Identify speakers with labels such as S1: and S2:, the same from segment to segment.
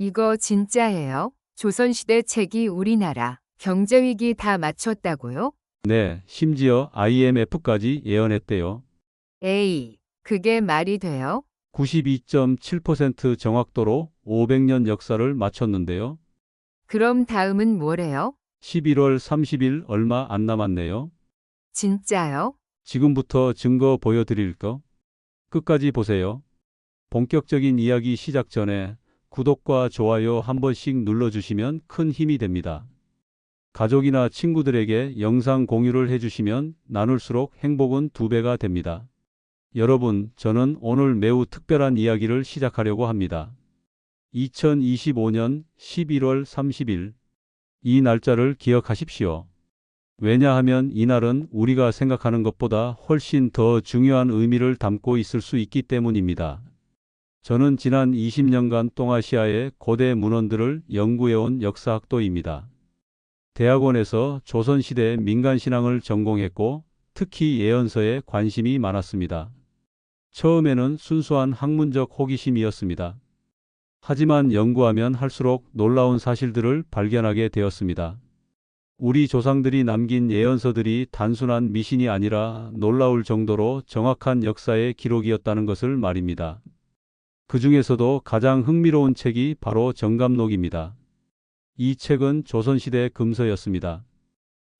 S1: 이거 진짜예요? 조선시대 책이 우리나라 경제위기 다 맞췄다고요?
S2: 네, 심지어 IMF까지 예언했대요.
S1: 에이, 그게 말이 돼요?
S2: 92.7% 정확도로 500년 역사를 맞췄는데요.
S1: 그럼 다음은 뭐래요?
S2: 11월 30일 얼마 안 남았네요.
S1: 진짜요?
S2: 지금부터 증거 보여드릴 거. 끝까지 보세요. 본격적인 이야기 시작 전에 구독과 좋아요 한 번씩 눌러주시면 큰 힘이 됩니다. 가족이나 친구들에게 영상 공유를 해주시면 나눌수록 행복은 두 배가 됩니다. 여러분, 저는 오늘 매우 특별한 이야기를 시작하려고 합니다. 2025년 11월 30일. 이 날짜를 기억하십시오. 왜냐하면 이날은 우리가 생각하는 것보다 훨씬 더 중요한 의미를 담고 있을 수 있기 때문입니다. 저는 지난 20년간 동아시아의 고대 문헌들을 연구해온 역사학도입니다. 대학원에서 조선시대 민간신앙을 전공했고 특히 예언서에 관심이 많았습니다. 처음에는 순수한 학문적 호기심이었습니다. 하지만 연구하면 할수록 놀라운 사실들을 발견하게 되었습니다. 우리 조상들이 남긴 예언서들이 단순한 미신이 아니라 놀라울 정도로 정확한 역사의 기록이었다는 것을 말입니다. 그 중에서도 가장 흥미로운 책이 바로 정감록입니다. 이 책은 조선시대 금서였습니다.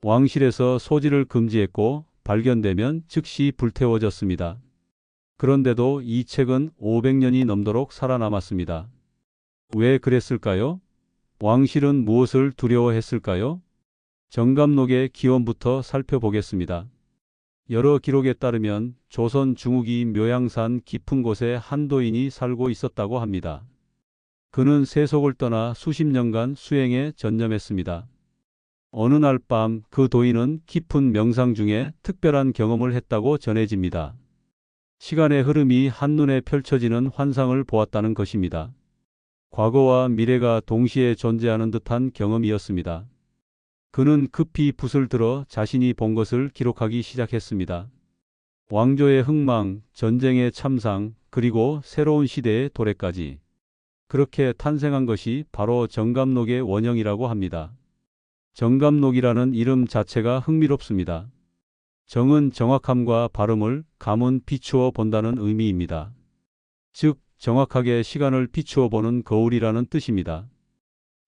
S2: 왕실에서 소지를 금지했고 발견되면 즉시 불태워졌습니다. 그런데도 이 책은 500년이 넘도록 살아남았습니다. 왜 그랬을까요? 왕실은 무엇을 두려워했을까요? 정감록의 기원부터 살펴보겠습니다. 여러 기록에 따르면 조선 중후기 묘양산 깊은 곳에 한도인이 살고 있었다고 합니다. 그는 세속을 떠나 수십 년간 수행에 전념했습니다. 어느 날 밤 그 도인은 깊은 명상 중에 특별한 경험을 했다고 전해집니다. 시간의 흐름이 한눈에 펼쳐지는 환상을 보았다는 것입니다. 과거와 미래가 동시에 존재하는 듯한 경험이었습니다. 그는 급히 붓을 들어 자신이 본 것을 기록하기 시작했습니다. 왕조의 흥망, 전쟁의 참상, 그리고 새로운 시대의 도래까지. 그렇게 탄생한 것이 바로 정감록의 원형이라고 합니다. 정감록이라는 이름 자체가 흥미롭습니다. 정은 정확함과 발음을, 감은 비추어 본다는 의미입니다. 즉, 정확하게 시간을 비추어 보는 거울이라는 뜻입니다.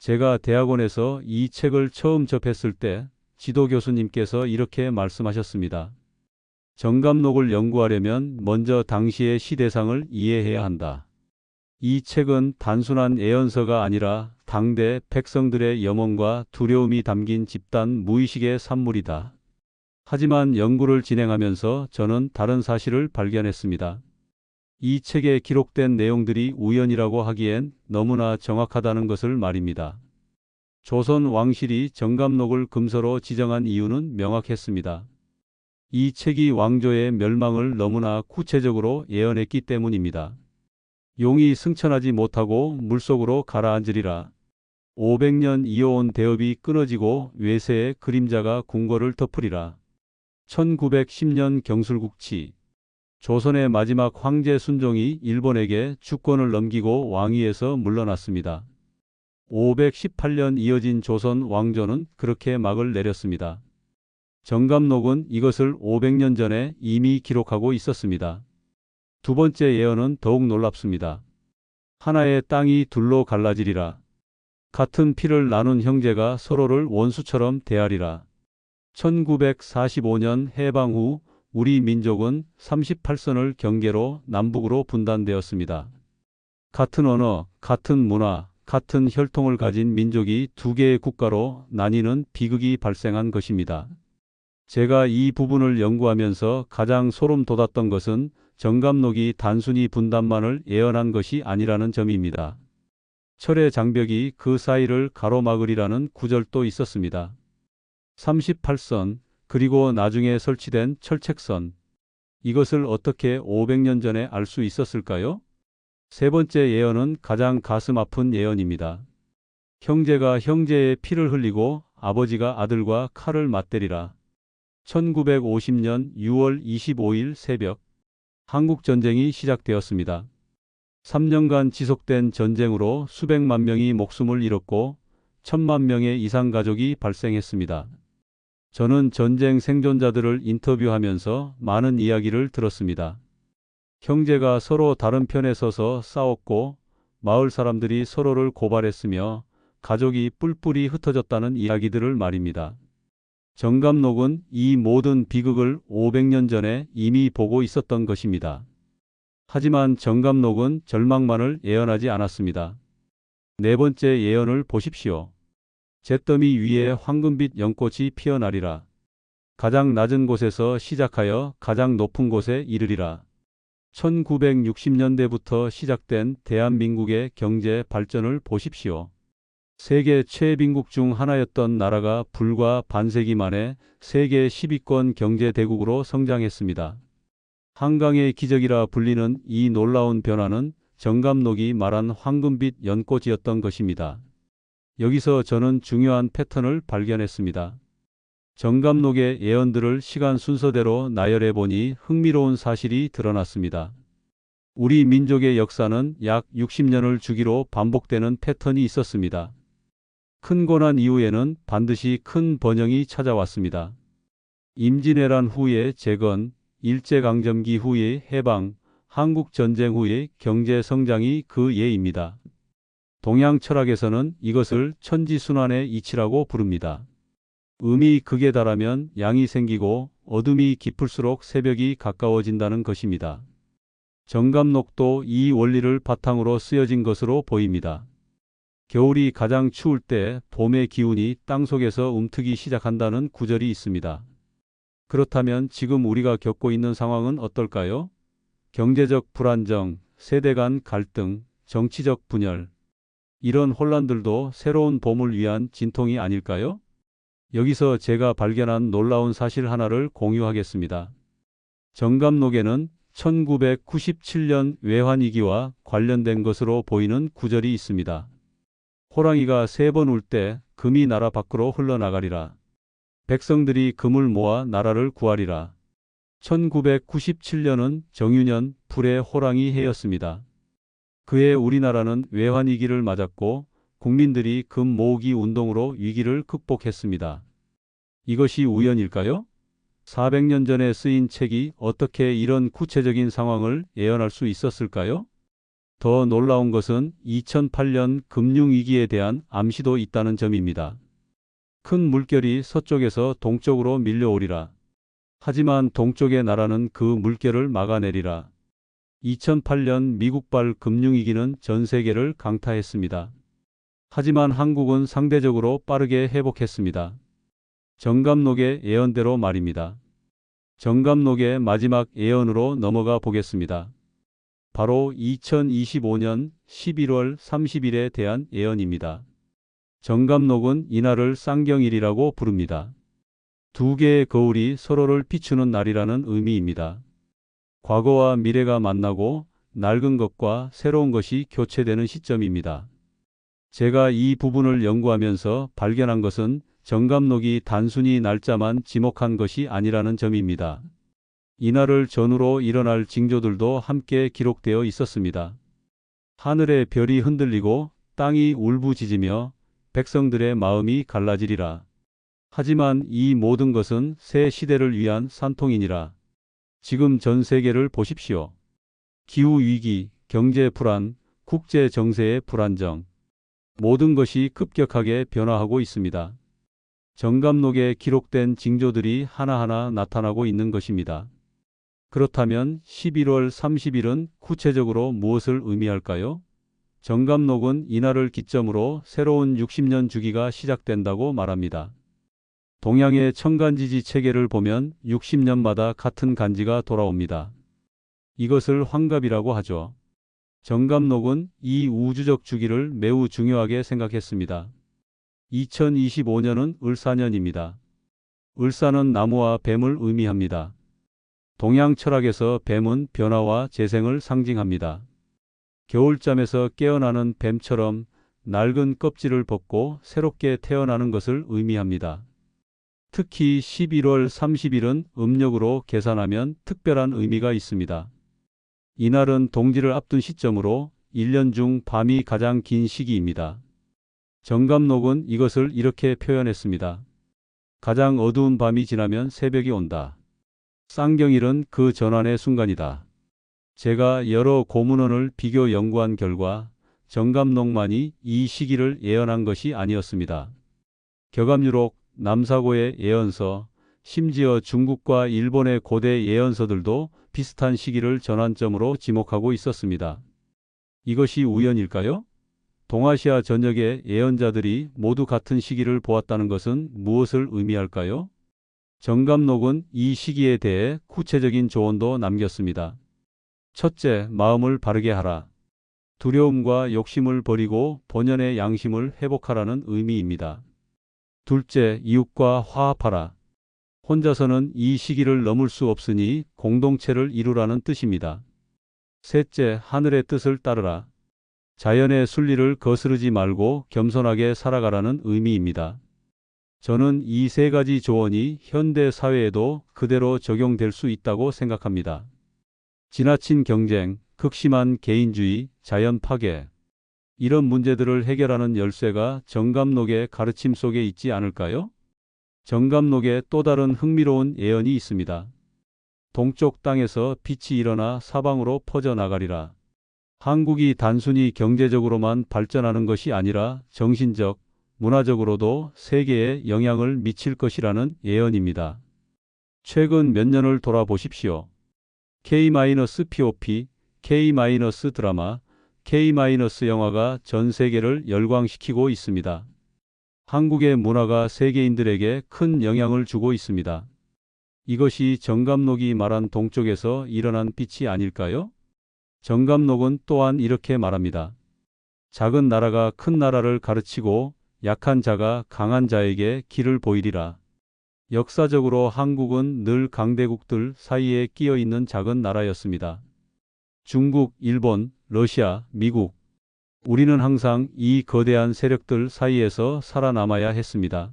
S2: 제가 대학원에서 이 책을 처음 접했을 때 지도 교수님께서 이렇게 말씀하셨습니다. 정감록을 연구하려면 먼저 당시의 시대상을 이해해야 한다. 이 책은 단순한 예언서가 아니라 당대 백성들의 염원과 두려움이 담긴 집단 무의식의 산물이다. 하지만 연구를 진행하면서 저는 다른 사실을 발견했습니다. 이 책에 기록된 내용들이 우연이라고 하기엔 너무나 정확하다는 것을 말입니다. 조선 왕실이 정감록을 금서로 지정한 이유는 명확했습니다. 이 책이 왕조의 멸망을 너무나 구체적으로 예언했기 때문입니다. 용이 승천하지 못하고 물속으로 가라앉으리라. 500년 이어온 대업이 끊어지고 외세의 그림자가 궁궐을 덮으리라. 1910년 경술국치 조선의 마지막 황제 순종이 일본에게 주권을 넘기고 왕위에서 물러났습니다. 518년 이어진 조선 왕조는 그렇게 막을 내렸습니다. 정감록은 이것을 500년 전에 이미 기록하고 있었습니다. 두 번째 예언은 더욱 놀랍습니다. 하나의 땅이 둘로 갈라지리라. 같은 피를 나눈 형제가 서로를 원수처럼 대하리라. 1945년 해방 후 우리 민족은 38선을 경계로 남북으로 분단되었습니다. 같은 언어, 같은 문화, 같은 혈통을 가진 민족이 두 개의 국가로 나뉘는 비극이 발생한 것입니다. 제가 이 부분을 연구하면서 가장 소름 돋았던 것은 정감록이 단순히 분단만을 예언한 것이 아니라는 점입니다. 철의 장벽이 그 사이를 가로막으리라는 구절도 있었습니다. 38선, 그리고 나중에 설치된 철책선. 이것을 어떻게 500년 전에 알 수 있었을까요? 세 번째 예언은 가장 가슴 아픈 예언입니다. 형제가 형제의 피를 흘리고 아버지가 아들과 칼을 맞대리라. 1950년 6월 25일 새벽 한국 전쟁이 시작되었습니다. 3년간 지속된 전쟁으로 수백만 명이 목숨을 잃었고 천만 명의 이상 가족이 발생했습니다. 저는 전쟁 생존자들을 인터뷰하면서 많은 이야기를 들었습니다. 형제가 서로 다른 편에 서서 싸웠고 마을 사람들이 서로를 고발했으며 가족이 뿔뿔이 흩어졌다는 이야기들을 말입니다. 정감록은 이 모든 비극을 500년 전에 이미 보고 있었던 것입니다. 하지만 정감록은 절망만을 예언하지 않았습니다. 네 번째 예언을 보십시오. 잿더미 위에 황금빛 연꽃이 피어나리라. 가장 낮은 곳에서 시작하여 가장 높은 곳에 이르리라. 1960년대부터 시작된 대한민국의 경제 발전을 보십시오. 세계 최빈국 중 하나였던 나라가 불과 반세기 만에 세계 10위권 경제 대국으로 성장했습니다. 한강의 기적이라 불리는 이 놀라운 변화는 정감록이 말한 황금빛 연꽃이었던 것입니다. 여기서 저는 중요한 패턴을 발견했습니다. 정감록의 예언들을 시간 순서대로 나열해 보니 흥미로운 사실이 드러났습니다. 우리 민족의 역사는 약 60년을 주기로 반복되는 패턴이 있었습니다. 큰 고난 이후에는 반드시 큰 번영이 찾아왔습니다. 임진왜란 후의 재건, 일제강점기 후의 해방, 한국전쟁 후의 경제 성장이 그 예입니다. 동양 철학에서는 이것을 천지순환의 이치라고 부릅니다. 음이 극에 달하면 양이 생기고 어둠이 깊을수록 새벽이 가까워진다는 것입니다. 정감록도 이 원리를 바탕으로 쓰여진 것으로 보입니다. 겨울이 가장 추울 때 봄의 기운이 땅속에서 움트기 시작한다는 구절이 있습니다. 그렇다면 지금 우리가 겪고 있는 상황은 어떨까요? 경제적 불안정, 세대 간 갈등, 정치적 분열. 이런 혼란들도 새로운 봄을 위한 진통이 아닐까요? 여기서 제가 발견한 놀라운 사실 하나를 공유하겠습니다. 정감록에는 1997년 외환위기와 관련된 것으로 보이는 구절이 있습니다. 호랑이가 세 번 울 때 금이 나라 밖으로 흘러나가리라. 백성들이 금을 모아 나라를 구하리라. 1997년은 정유년 불의 호랑이 해였습니다. 그해 우리나라는 외환위기를 맞았고 국민들이 금 모으기 운동으로 위기를 극복했습니다. 이것이 우연일까요? 400년 전에 쓰인 책이 어떻게 이런 구체적인 상황을 예언할 수 있었을까요? 더 놀라운 것은 2008년 금융위기에 대한 암시도 있다는 점입니다. 큰 물결이 서쪽에서 동쪽으로 밀려오리라. 하지만 동쪽의 나라는 그 물결을 막아내리라. 2008년 미국발 금융위기는 전 세계를 강타했습니다. 하지만 한국은 상대적으로 빠르게 회복했습니다. 정감록의 예언대로 말입니다. 정감록의 마지막 예언으로 넘어가 보겠습니다. 바로 2025년 11월 30일에 대한 예언입니다. 정감록은 이날을 쌍경일이라고 부릅니다. 두 개의 거울이 서로를 비추는 날이라는 의미입니다. 과거와 미래가 만나고 낡은 것과 새로운 것이 교체되는 시점입니다. 제가 이 부분을 연구하면서 발견한 것은 정감록이 단순히 날짜만 지목한 것이 아니라는 점입니다. 이날을 전후로 일어날 징조들도 함께 기록되어 있었습니다. 하늘의 별이 흔들리고 땅이 울부짖으며 백성들의 마음이 갈라지리라. 하지만 이 모든 것은 새 시대를 위한 산통이니라. 지금 전 세계를 보십시오. 기후 위기, 경제 불안, 국제 정세의 불안정. 모든 것이 급격하게 변화하고 있습니다. 정감록에 기록된 징조들이 하나하나 나타나고 있는 것입니다. 그렇다면 11월 30일은 구체적으로 무엇을 의미할까요? 정감록은 이날을 기점으로 새로운 60년 주기가 시작된다고 말합니다. 동양의 청간지지 체계를 보면 60년마다 같은 간지가 돌아옵니다. 이것을 환갑이라고 하죠. 정감록은 이 우주적 주기를 매우 중요하게 생각했습니다. 2025년은 을사년입니다. 을사는 나무와 뱀을 의미합니다. 동양 철학에서 뱀은 변화와 재생을 상징합니다. 겨울잠에서 깨어나는 뱀처럼 낡은 껍질을 벗고 새롭게 태어나는 것을 의미합니다. 특히 11월 30일은 음력으로 계산하면 특별한 의미가 있습니다. 이날은 동지를 앞둔 시점으로 1년 중 밤이 가장 긴 시기입니다. 정감록은 이것을 이렇게 표현했습니다. 가장 어두운 밤이 지나면 새벽이 온다. 쌍경일은 그 전환의 순간이다. 제가 여러 고문원을 비교 연구한 결과 정감록만이 이 시기를 예언한 것이 아니었습니다. 격암유록, 남사고의 예언서, 심지어 중국과 일본의 고대 예언서들도 비슷한 시기를 전환점으로 지목하고 있었습니다. 이것이 우연일까요? 동아시아 전역의 예언자들이 모두 같은 시기를 보았다는 것은 무엇을 의미할까요? 정감록은 이 시기에 대해 구체적인 조언도 남겼습니다. 첫째, 마음을 바르게 하라. 두려움과 욕심을 버리고 본연의 양심을 회복하라는 의미입니다. 둘째, 이웃과 화합하라. 혼자서는 이 시기를 넘을 수 없으니 공동체를 이루라는 뜻입니다. 셋째, 하늘의 뜻을 따르라. 자연의 순리를 거스르지 말고 겸손하게 살아가라는 의미입니다. 저는 이 세 가지 조언이 현대 사회에도 그대로 적용될 수 있다고 생각합니다. 지나친 경쟁, 극심한 개인주의, 자연 파괴. 이런 문제들을 해결하는 열쇠가 정감록의 가르침 속에 있지 않을까요? 정감록에 또 다른 흥미로운 예언이 있습니다. 동쪽 땅에서 빛이 일어나 사방으로 퍼져 나가리라. 한국이 단순히 경제적으로만 발전하는 것이 아니라 정신적, 문화적으로도 세계에 영향을 미칠 것이라는 예언입니다. 최근 몇 년을 돌아보십시오. K-POP, K-드라마, K-영화가 전 세계를 열광시키고 있습니다. 한국의 문화가 세계인들에게 큰 영향을 주고 있습니다. 이것이 정감록이 말한 동쪽에서 일어난 빛이 아닐까요? 정감록은 또한 이렇게 말합니다. 작은 나라가 큰 나라를 가르치고 약한 자가 강한 자에게 길을 보이리라. 역사적으로 한국은 늘 강대국들 사이에 끼어 있는 작은 나라였습니다. 중국, 일본, 러시아, 미국. 우리는 항상 이 거대한 세력들 사이에서 살아남아야 했습니다.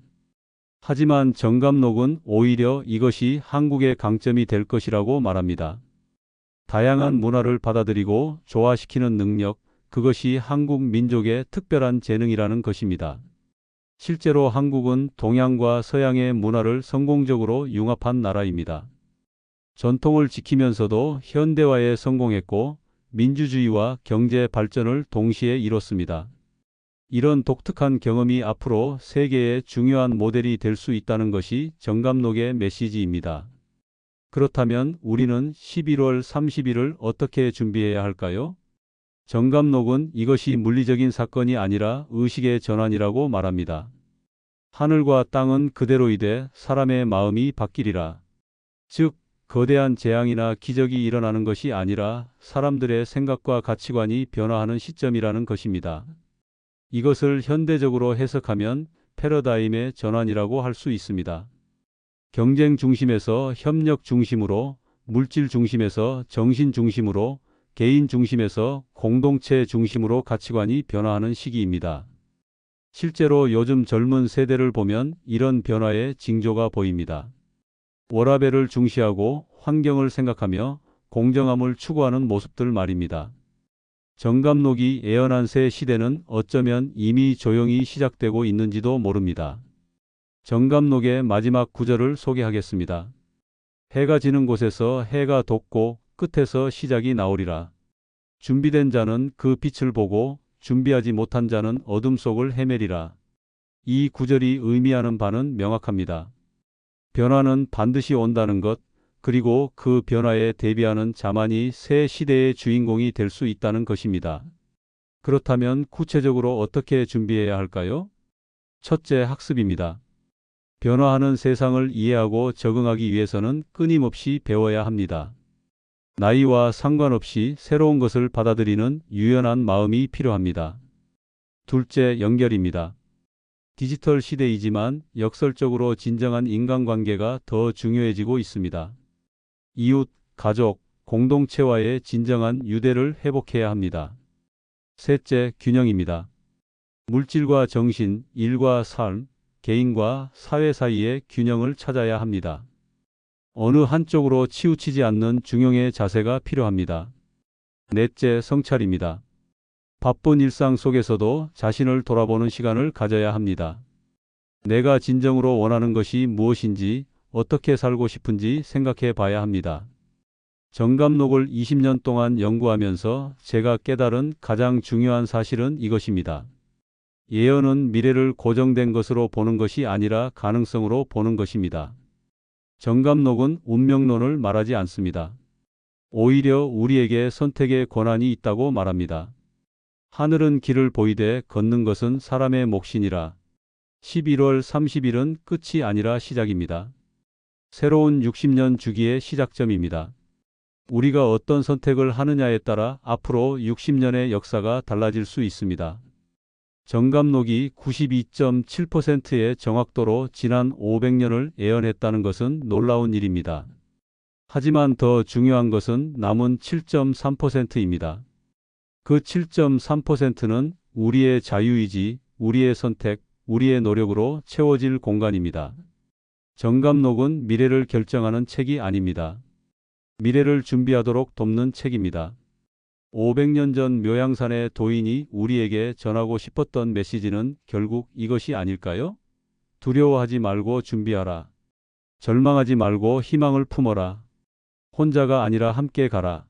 S2: 하지만 정감록은 오히려 이것이 한국의 강점이 될 것이라고 말합니다. 다양한 문화를 받아들이고 조화시키는 능력, 그것이 한국 민족의 특별한 재능이라는 것입니다. 실제로 한국은 동양과 서양의 문화를 성공적으로 융합한 나라입니다. 전통을 지키면서도 현대화에 성공했고 민주주의와 경제 발전을 동시에 이뤘습니다. 이런 독특한 경험이 앞으로 세계의 중요한 모델이 될 수 있다는 것이 정감록의 메시지입니다. 그렇다면 우리는 11월 30일을 어떻게 준비해야 할까요? 정감록은 이것이 물리적인 사건이 아니라 의식의 전환이라고 말합니다. 하늘과 땅은 그대로이되 사람의 마음이 바뀌리라. 즉, 거대한 재앙이나 기적이 일어나는 것이 아니라 사람들의 생각과 가치관이 변화하는 시점이라는 것입니다. 이것을 현대적으로 해석하면 패러다임의 전환이라고 할 수 있습니다. 경쟁 중심에서 협력 중심으로, 물질 중심에서 정신 중심으로, 개인 중심에서 공동체 중심으로 가치관이 변화하는 시기입니다. 실제로 요즘 젊은 세대를 보면 이런 변화의 징조가 보입니다. 워라밸을 중시하고 환경을 생각하며 공정함을 추구하는 모습들 말입니다. 정감록이 예언한 새 시대는 어쩌면 이미 조용히 시작되고 있는지도 모릅니다. 정감록의 마지막 구절을 소개하겠습니다. 해가 지는 곳에서 해가 돋고 끝에서 시작이 나오리라. 준비된 자는 그 빛을 보고 준비하지 못한 자는 어둠 속을 헤매리라. 이 구절이 의미하는 바는 명확합니다. 변화는 반드시 온다는 것, 그리고 그 변화에 대비하는 자만이 새 시대의 주인공이 될 수 있다는 것입니다. 그렇다면 구체적으로 어떻게 준비해야 할까요? 첫째, 학습입니다. 변화하는 세상을 이해하고 적응하기 위해서는 끊임없이 배워야 합니다. 나이와 상관없이 새로운 것을 받아들이는 유연한 마음이 필요합니다. 둘째, 연결입니다. 디지털 시대이지만 역설적으로 진정한 인간관계가 더 중요해지고 있습니다. 이웃, 가족, 공동체와의 진정한 유대를 회복해야 합니다. 셋째, 균형입니다. 물질과 정신, 일과 삶, 개인과 사회 사이의 균형을 찾아야 합니다. 어느 한쪽으로 치우치지 않는 중용의 자세가 필요합니다. 넷째 성찰입니다. 바쁜 일상 속에서도 자신을 돌아보는 시간을 가져야 합니다. 내가 진정으로 원하는 것이 무엇인지, 어떻게 살고 싶은지 생각해 봐야 합니다. 정감록을 20년 동안 연구하면서 제가 깨달은 가장 중요한 사실은 이것입니다. 예언은 미래를 고정된 것으로 보는 것이 아니라 가능성으로 보는 것입니다. 정감록은 운명론을 말하지 않습니다. 오히려 우리에게 선택의 권한이 있다고 말합니다. 하늘은 길을 보이되 걷는 것은 사람의 몫이니라. 11월 30일은 끝이 아니라 시작입니다. 새로운 60년 주기의 시작점입니다. 우리가 어떤 선택을 하느냐에 따라 앞으로 60년의 역사가 달라질 수 있습니다. 정감록이 92.7%의 정확도로 지난 500년을 예언했다는 것은 놀라운 일입니다. 하지만 더 중요한 것은 남은 7.3%입니다. 그 7.3%는 우리의 자유의지, 우리의 선택, 우리의 노력으로 채워질 공간입니다. 정감록은 미래를 결정하는 책이 아닙니다. 미래를 준비하도록 돕는 책입니다. 500년 전 묘양산의 도인이 우리에게 전하고 싶었던 메시지는 결국 이것이 아닐까요? 두려워하지 말고 준비하라. 절망하지 말고 희망을 품어라. 혼자가 아니라 함께 가라.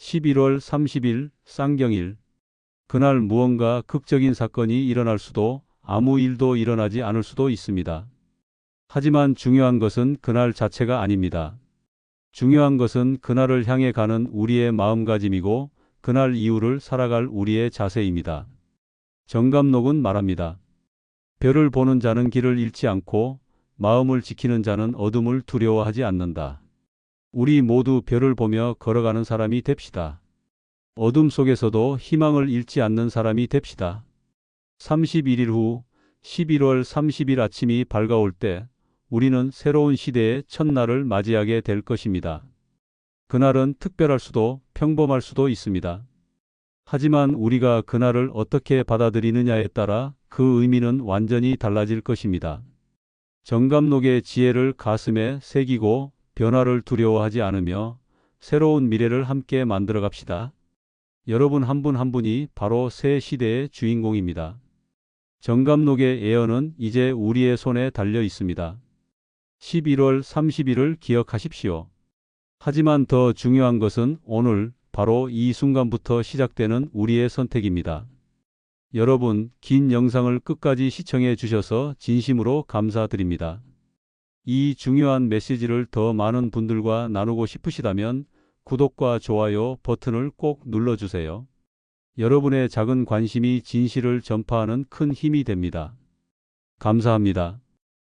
S2: 11월 30일 쌍경일. 그날 무언가 극적인 사건이 일어날 수도 아무 일도 일어나지 않을 수도 있습니다. 하지만 중요한 것은 그날 자체가 아닙니다. 중요한 것은 그날을 향해 가는 우리의 마음가짐이고 그날 이후를 살아갈 우리의 자세입니다. 정감록은 말합니다. 별을 보는 자는 길을 잃지 않고 마음을 지키는 자는 어둠을 두려워하지 않는다. 우리 모두 별을 보며 걸어가는 사람이 됩시다. 어둠 속에서도 희망을 잃지 않는 사람이 됩시다. 31일 후 11월 30일 아침이 밝아올 때 우리는 새로운 시대의 첫날을 맞이하게 될 것입니다. 그날은 특별할 수도 평범할 수도 있습니다. 하지만 우리가 그날을 어떻게 받아들이느냐에 따라 그 의미는 완전히 달라질 것입니다. 정감록의 지혜를 가슴에 새기고 변화를 두려워하지 않으며 새로운 미래를 함께 만들어 갑시다. 여러분 한분한 분이 바로 새 시대의 주인공입니다. 정감록의 예언은 이제 우리의 손에 달려 있습니다. 11월 30일을 기억하십시오. 하지만 더 중요한 것은 오늘 바로 이 순간부터 시작되는 우리의 선택입니다. 여러분, 긴 영상을 끝까지 시청해 주셔서 진심으로 감사드립니다. 이 중요한 메시지를 더 많은 분들과 나누고 싶으시다면 구독과 좋아요 버튼을 꼭 눌러주세요. 여러분의 작은 관심이 진실을 전파하는 큰 힘이 됩니다. 감사합니다.